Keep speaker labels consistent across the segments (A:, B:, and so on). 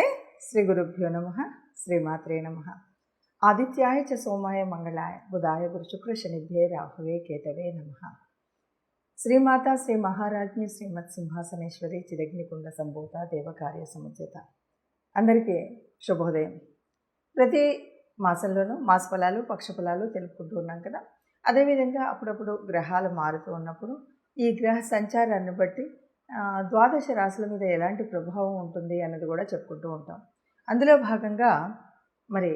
A: నమస్తే. శ్రీ గురుభ్యో నమ. శ్రీమాత్రే నమ. ఆదిత్యాయ చ సోమాయ మంగళాయ. బుధాయ గురు శుక్ర శనిభ్యే రాహువే కేతవే నమ. శ్రీమాత శ్రీ మహారాజ్ఞి శ్రీమత్ సింహాసనేశ్వరి చిరగ్నికుండ సంభూత దేవకార్య సముచిత. అందరికీ శుభోదయం. ప్రతి మాసంలోనూ మాస ఫలాలు పక్ష ఫలాలు తెలుపుకుంటూ ఉన్నాం కదా. అదేవిధంగా అప్పుడప్పుడు గ్రహాలు మారుతూ ఉన్నప్పుడు ఈ గ్రహ సంచారాన్ని బట్టి ద్వాదశ రాశుల మీద ఎలాంటి ప్రభావం ఉంటుంది అన్నది కూడా చెప్పుకుంటూ ఉంటాం. అందులో భాగంగా మరి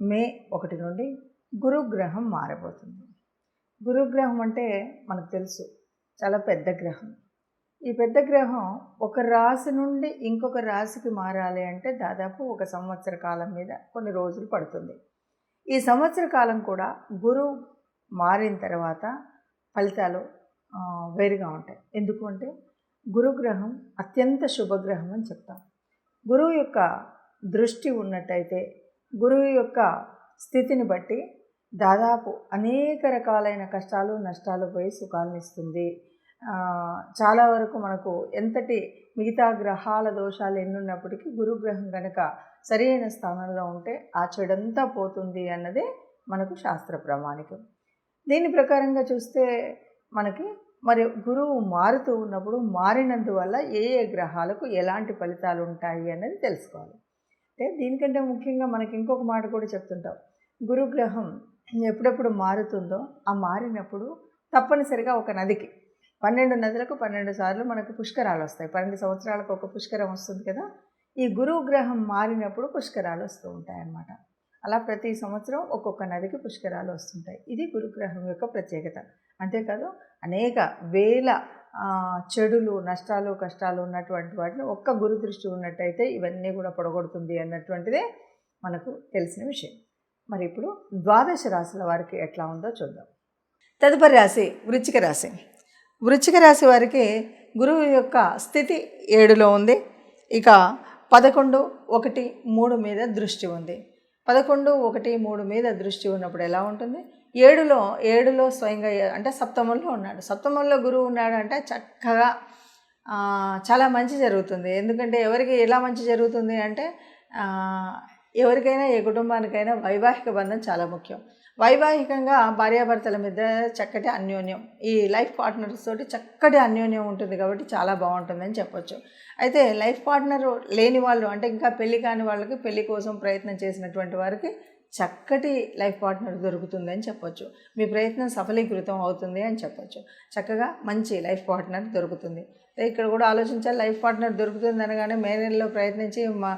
A: మే ఒకటి నుండి గురుగ్రహం మారబోతుంది. గురుగ్రహం అంటే మనకు తెలుసు చాలా పెద్ద గ్రహం. ఈ పెద్ద గ్రహం ఒక రాశి నుండి ఇంకొక రాశికి మారాలి అంటే దాదాపు ఒక సంవత్సర కాలం మీద కొన్ని రోజులు పడుతుంది. ఈ సంవత్సర కాలం కూడా గురువు మారిన తర్వాత ఫలితాలు వేరుగా ఉంటాయి. ఎందుకు అంటే గురుగ్రహం అత్యంత శుభగ్రహం అని చెప్తాం. గురువు యొక్క దృష్టి ఉన్నట్టయితే గురువు యొక్క స్థితిని బట్టి దాదాపు అనేక రకాలైన కష్టాలు నష్టాలు పోయి సుఖాలను ఇస్తుంది. చాలా వరకు మనకు ఎంతటి మిగతా గ్రహాల దోషాలు ఎన్నున్నప్పటికీ గురుగ్రహం కనుక సరైన స్థానంలో ఉంటే ఆ చెడంతా పోతుంది అన్నదే మనకు శాస్త్ర ప్రామాణికం. దీని ప్రకారంగా చూస్తే మనకి మరి గురువు మారుతూ ఉన్నప్పుడు మారినందువల్ల ఏ ఏ గ్రహాలకు ఎలాంటి ఫలితాలు ఉంటాయి అనేది తెలుసుకోవాలి. అంటే దీనికంటే ముఖ్యంగా మనకి ఇంకొక మాట కూడా చెప్తుంటాం. గురుగ్రహం ఎప్పుడెప్పుడు మారుతుందో ఆ మారినప్పుడు తప్పనిసరిగా ఒక నదికి పన్నెండు నదులకు పన్నెండు సార్లు మనకు పుష్కరాలు వస్తాయి. పన్నెండు సంవత్సరాలకు ఒక పుష్కరం వస్తుంది కదా? ఈ గురువు గ్రహం మారినప్పుడు పుష్కరాలు వస్తూ ఉంటాయి అన్నమాట అలా ప్రతి సంవత్సరం ఒక్కొక్క నదికి పుష్కరాలు వస్తుంటాయి. ఇది గురుగ్రహం యొక్క ప్రత్యేకత. అంతేకాదు అనేక వేల చెడులు నష్టాలు కష్టాలు ఉన్నటువంటి వాటిని ఒక్క గురు దృష్టి ఉన్నట్టయితే ఇవన్నీ కూడా పొడగొడుతుంది అన్నటువంటిదే మనకు తెలిసిన విషయం. మరి ఇప్పుడు ద్వాదశ రాశుల వారికి ఎట్లా ఉందో చూద్దాం. తదుపరి రాశి వృచ్చిక రాశి. వృచ్చిక రాశి వారికి గురువు యొక్క స్థితి ఏడులో ఉంది. ఇక పదకొండు ఒకటి మూడు మీద దృష్టి ఉంది. పదకొండు ఒకటి మూడు మీద దృష్టి ఉన్నప్పుడు ఎలా ఉంటుంది? ఏడులో ఏడులో స్వయంగా అంటే సప్తమంలో ఉన్నాడు. సప్తమంలో గురువు ఉన్నాడు అంటే చక్కగా చాలా మంచి జరుగుతుంది. ఎందుకంటే ఎవరికి ఎలా మంచి జరుగుతుంది అంటే ఎవరికైనా ఏ కుటుంబానికైనా వైవాహిక బంధం చాలా ముఖ్యం. వైవాహికంగా భార్యాభర్తల మీద చక్కటి అన్యోన్యం. ఈ లైఫ్ పార్ట్నర్స్ తోటి చక్కటి అన్యోన్యం ఉంటుంది కాబట్టి చాలా బాగుంటుందని చెప్పొచ్చు. అయితే లైఫ్ పార్ట్నర్ లేని వాళ్ళు అంటే ఇంకా పెళ్ళి కాని వాళ్ళకి పెళ్ళి కోసం ప్రయత్నం చేసినటువంటి వారికి చక్కటి లైఫ్ పార్ట్నర్ దొరుకుతుందని చెప్పొచ్చు. మీ ప్రయత్నం సఫలీకృతం అవుతుంది అని చెప్పొచ్చు. చక్కగా మంచి లైఫ్ పార్ట్నర్ దొరుకుతుంది. ఇక్కడ కూడా ఆలోచించాలి లైఫ్ పార్ట్నర్ దొరుకుతుంది అనగానే మే నెలలో ప్రయత్నించి మా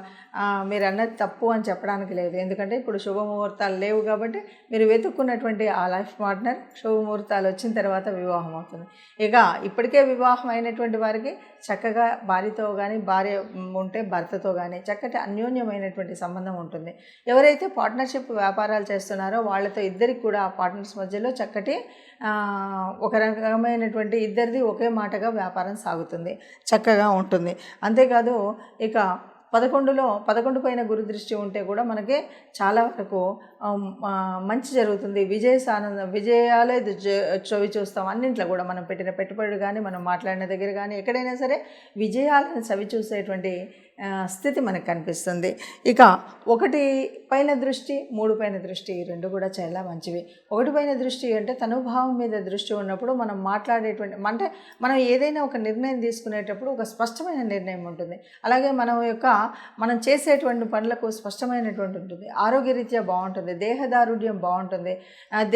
A: మీరు అన్నది తప్పు అని చెప్పడానికి లేదు. ఎందుకంటే ఇప్పుడు శుభముహూర్తాలు లేవు కాబట్టి మీరు వెతుక్కున్నటువంటి ఆ లైఫ్ పార్ట్నర్ శుభముహూర్తాలు వచ్చిన తర్వాత వివాహం అవుతుంది. ఇక ఇప్పటికే వివాహం అయినటువంటి వారికి చక్కగా భార్యతో కానీ భార్య ఉంటే భర్తతో కానీ చక్కటి అన్యోన్యమైనటువంటి సంబంధం ఉంటుంది. ఎవరైతే పార్ట్నర్షిప్ వ్యాపారాలు చేస్తున్నారో వాళ్ళతో ఇద్దరికి కూడా ఆ పార్ట్నర్స్ మధ్యలో చక్కటి ఒక రకమైనటువంటి ఇద్దరిది ఒకే మాటగా వ్యాపారం సాగుతుంది. చక్కగా ఉంటుంది. అంతేకాదు ఇక పదకొండులో పదకొండు పైన గురు దృష్టి ఉంటే కూడా మనకి చాలా వరకు మంచి జరుగుతుంది. విజయ సానంద విజయాలే చవి చూస్తాం. అన్నింట్లో కూడా మనం పెట్టిన పెట్టుబడులు కానీ మనం మాట్లాడిన దగ్గర కానీ ఎక్కడైనా సరే విజయాలను చవి చూసేటువంటి స్థితి మనకు కనిపిస్తుంది. ఇక ఒకటి పైన దృష్టి మూడు పైన దృష్టి రెండు కూడా చాలా మంచివి. ఒకటి పైన దృష్టి అంటే తనుభావం మీద దృష్టి ఉన్నప్పుడు మనం మాట్లాడేటువంటి అంటే మనం ఏదైనా ఒక నిర్ణయం తీసుకునేటప్పుడు ఒక స్పష్టమైన నిర్ణయం ఉంటుంది. అలాగే మనం యొక్క మనం చేసేటువంటి పనులకు స్పష్టమైనటువంటి ఉంటుంది. ఆరోగ్యరీత్యా బాగుంటుంది. దేహదారుఢ్యం బాగుంటుంది.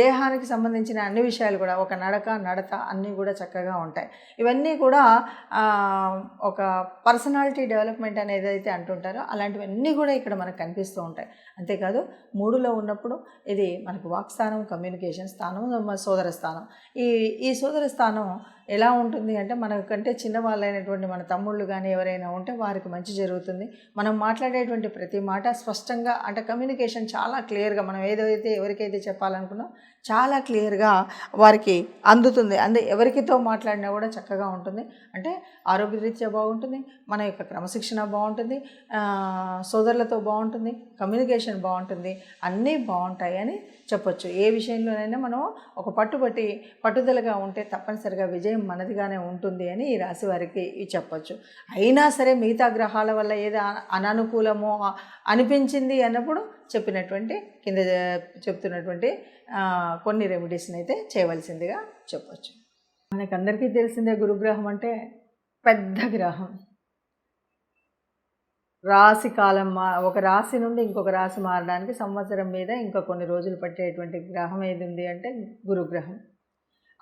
A: దేహానికి సంబంధించిన అన్ని విషయాలు కూడా ఒక నడక నడత అన్నీ కూడా చక్కగా ఉంటాయి. ఇవన్నీ కూడా ఒక పర్సనాలిటీ డెవలప్మెంట్ అని ఏదైతే అంటుంటారో అలాంటివన్నీ కూడా ఇక్కడ మనకు కనిపిస్తూ ఉంటాయి. అంతేకాదు మూడులో ఉన్నప్పుడు ఇది మనకు వాక్ స్థానం కమ్యూనికేషన్ స్థానం మన సోదర స్థానం. ఈ ఈ సోదర స్థానం ఎలా ఉంటుంది అంటే మనకంటే చిన్నవాళ్ళైనటువంటి మన తమ్ముళ్ళు కానీ ఎవరైనా ఉంటే వారికి మంచి జరుగుతుంది. మనం మాట్లాడేటువంటి ప్రతి మాట స్పష్టంగా అంటే కమ్యూనికేషన్ చాలా క్లియర్గా మనం ఏదైతే ఎవరికైతే చెప్పాలనుకున్నా చాలా క్లియర్గా వారికి అందుతుంది. అందు ఎవరికితో మాట్లాడినా కూడా చక్కగా ఉంటుంది. అంటే ఆరోగ్యరీత్యా బాగుంటుంది మన యొక్క క్రమశిక్షణ బాగుంటుంది సోదరులతో బాగుంటుంది కమ్యూనికేషన్ బాగుంటుంది అన్నీ బాగుంటాయి అని చెప్పొచ్చు. ఏ విషయంలోనైనా మనం ఒక పట్టుబట్టి పట్టుదలగా ఉంటే తప్పనిసరిగా విజయం మనదిగానే ఉంటుంది అని ఈ రాశి వారికి చెప్పొచ్చు. అయినా సరే మిగతా గ్రహాల వల్ల ఏది అననుకూలమో అనిపించింది అన్నప్పుడు చెప్పినటువంటి కింద చెప్తున్నటువంటి కొన్ని రెమెడీస్ని అయితే చేయవలసిందిగా చెప్పొచ్చు. మనకందరికీ తెలిసిందే గురుగ్రహం అంటే పెద్ద గ్రహం. రాశి కాలం మా ఒక రాశి నుండి ఇంకొక రాశి మారడానికి సంవత్సరం మీద ఇంకా కొన్ని రోజులు పట్టేటువంటి గ్రహం ఏది ఉంది అంటే గురుగ్రహం.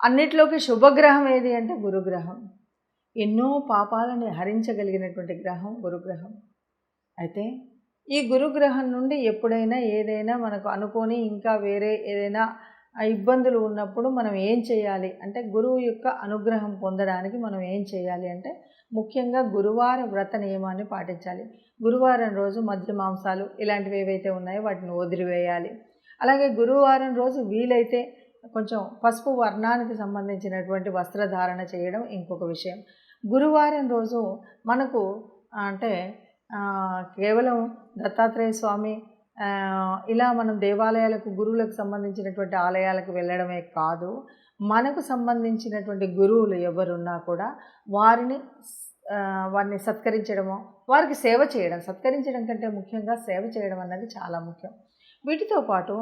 A: అన్నిట్లోకి శుభగ్రహం ఏది అంటే గురుగ్రహం. ఎన్నో పాపాలని హరించగలిగినటువంటి గ్రహం గురుగ్రహం. అయితే ఈ గురుగ్రహం నుండి ఎప్పుడైనా ఏదైనా మనకు అనుకోని ఇంకా వేరే ఏదైనా ఆ ఇబ్బందులు ఉన్నప్పుడు మనం ఏం చేయాలి? అంటే గురువు యొక్క అనుగ్రహం పొందడానికి మనం ఏం చేయాలి? అంటే ముఖ్యంగా గురువార వ్రత నియమాన్ని పాటించాలి. గురువారం రోజు మద్య మాంసాలు ఇలాంటివి ఏవైతే ఉన్నాయో వాటిని వదిలివేయాలి. అలాగే గురువారం రోజు వీలైతే కొంచెం పసుపు వర్ణానికి సంబంధించినటువంటి వస్త్రధారణ చేయడం ఇంకొక విషయం. గురువారం రోజు మనకు అంటే కేవలం దత్తాత్రేయ స్వామి ఇలా మనం దేవాలయాలకు గురువులకు సంబంధించినటువంటి ఆలయాలకు వెళ్ళడమే కాదు మనకు సంబంధించినటువంటి గురువులు ఎవరున్నా కూడా వారిని వారిని సత్కరించడము వారికి సేవ చేయడం సత్కరించడం కంటే ముఖ్యంగా సేవ చేయడం అన్నది చాలా ముఖ్యం. వీటితో పాటు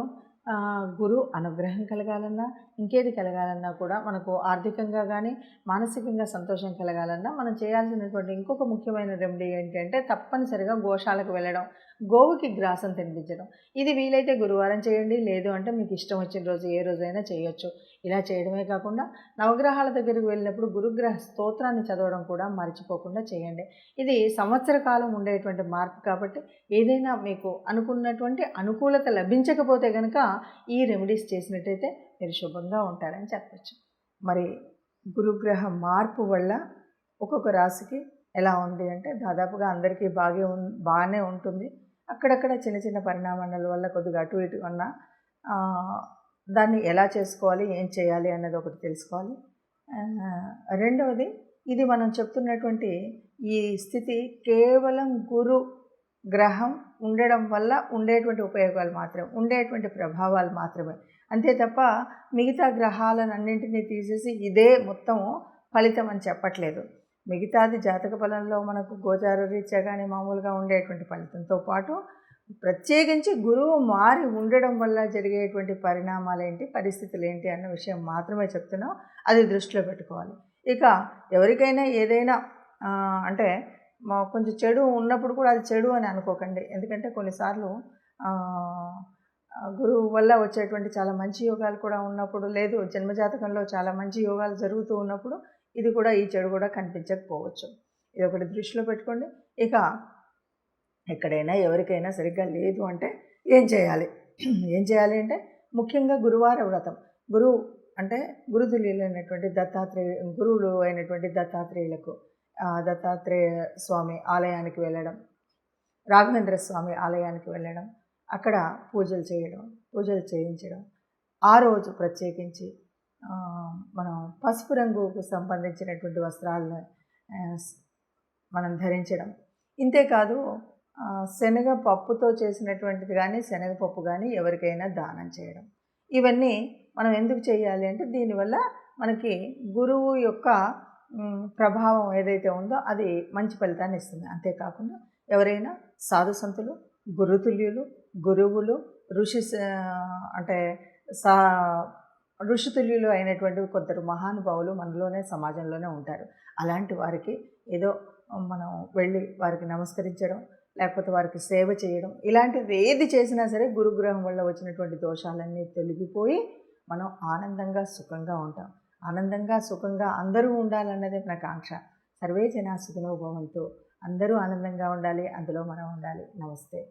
A: గురు అనుగ్రహం కలగాలన్నా ఇంకేది కలగాలన్నా కూడా మనకు ఆర్థికంగా కానీ మానసికంగా సంతోషం కలగాలన్నా మనం చేయాల్సినటువంటి ఇంకొక ముఖ్యమైన రెమెడీ ఏంటంటే తప్పనిసరిగా గోశాలకు వెళ్ళడం. గోవుకి గ్రాసం తినిపించడం. ఇది వీలైతే గురువారం చేయండి లేదు అంటే మీకు ఇష్టం వచ్చిన రోజు ఏ రోజైనా చేయొచ్చు. ఇలా చేయడమే కాకుండా నవగ్రహాల దగ్గరికి వెళ్ళినప్పుడు గురుగ్రహ స్తోత్రాన్ని చదవడం కూడా మర్చిపోకుండా చేయండి. ఇది సంవత్సర కాలం ఉండేటువంటి మార్పు కాబట్టి ఏదైనా మీకు అనుకున్నటువంటి అనుకూలత లభించకపోతే కనుక ఈ రెమెడీస్ చేసినట్టయితే మీరు శుభంగా ఉంటారని చెప్పచ్చు. మరి గురుగ్రహ మార్పు వల్ల ఒక్కొక్క రాశికి ఎలా ఉంది అంటే దాదాపుగా అందరికీ బాగే ఉన్ బాగానే ఉంటుంది. అక్కడక్కడ చిన్న చిన్న పరిణామాల వల్ల కొద్దిగా అటు ఇటు అన్న దాన్ని ఎలా చేసుకోవాలి ఏం చేయాలి అన్నది ఒకటి తెలుసుకోవాలి. రెండవది ఇది మనం చెప్తున్నటువంటి ఈ స్థితి కేవలం గురు గ్రహం ఉండడం వల్ల ఉండేటువంటి ఉపయోగాలు మాత్రమే ఉండేటువంటి ప్రభావాలు మాత్రమే. అంతే తప్ప మిగతా గ్రహాలను అన్నింటినీ తీసేసి ఇదే మొత్తం ఫలితం అని చెప్పట్లేదు. మిగతాది జాతక ఫలంలో మనకు గోచార రీత్యా కానీ మామూలుగా ఉండేటువంటి ఫలితంతో పాటు ప్రత్యేకించి గురువు మారి ఉండడం వల్ల జరిగేటువంటి పరిణామాలు ఏంటి పరిస్థితులు ఏంటి అన్న విషయం మాత్రమే చెప్తున్నాం. అది దృష్టిలో పెట్టుకోవాలి. ఇక ఎవరికైనా ఏదైనా అంటే మా కొంచెం చెడు ఉన్నప్పుడు కూడా అది చెడు అని అనుకోకండి. ఎందుకంటే కొన్నిసార్లు గురువు వల్ల వచ్చేటువంటి చాలా మంచి యోగాలు కూడా ఉన్నప్పుడు లేదు జన్మజాతకంలో చాలా మంచి యోగాలు జరుగుతూ ఉన్నప్పుడు ఇది కూడా ఈ చెడు కూడా కనిపించకపోవచ్చు. ఇది ఒకటి దృష్టిలో పెట్టుకోండి. ఇక ఎక్కడైనా ఎవరికైనా సరిగ్గా లేదు అంటే ఏం చేయాలి? ఏం చేయాలి అంటే ముఖ్యంగా గురువార వ్రతం. గురువు అంటే గురుతుల్యులు అయినటువంటి దత్తాత్రేయ గురువులు అయినటువంటి దత్తాత్రేయులకు దత్తాత్రేయ స్వామి ఆలయానికి వెళ్ళడం రాఘవేంద్ర స్వామి ఆలయానికి వెళ్ళడం అక్కడ పూజలు చేయడం పూజలు చేయించడం ఆ రోజు ప్రత్యేకించి మనం పసుపు రంగుకు సంబంధించినటువంటి వస్త్రాలను మనం ధరించడం. ఇంతేకాదు శనగ పప్పుతో చేసినటువంటిది కానీ శనగపప్పు కానీ ఎవరికైనా దానం చేయడం. ఇవన్నీ మనం ఎందుకు చేయాలి అంటే దీనివల్ల మనకి గురువు యొక్క ప్రభావం ఏదైతే ఉందో అది మంచి ఫలితాన్ని ఇస్తుంది. అంతేకాకుండా ఎవరైనా సాధు సంతులు గురుతుల్యులు గురువులు ఋషి స- అంటే సా ఋషితుల్యులు అయినటువంటి కొందరు మహానుభావులు మనలోనే సమాజంలోనే ఉంటారు. అలాంటి వారికి ఏదో మనం వెళ్ళి వారికి నమస్కరించడం లేకపోతే వారికి సేవ చేయడం ఇలాంటివి ఏది చేసినా సరే గురుగ్రహం వల్ల వచ్చినటువంటి దోషాలన్నీ తొలగిపోయి మనం ఆనందంగా సుఖంగా ఉంటాం. ఆనందంగా సుఖంగా అందరూ ఉండాలన్నదే మన కాంక్ష సర్వే జనా సుఖనోభవంతో అందరూ ఆనందంగా ఉండాలి. అందులో మనం ఉండాలి. నమస్తే.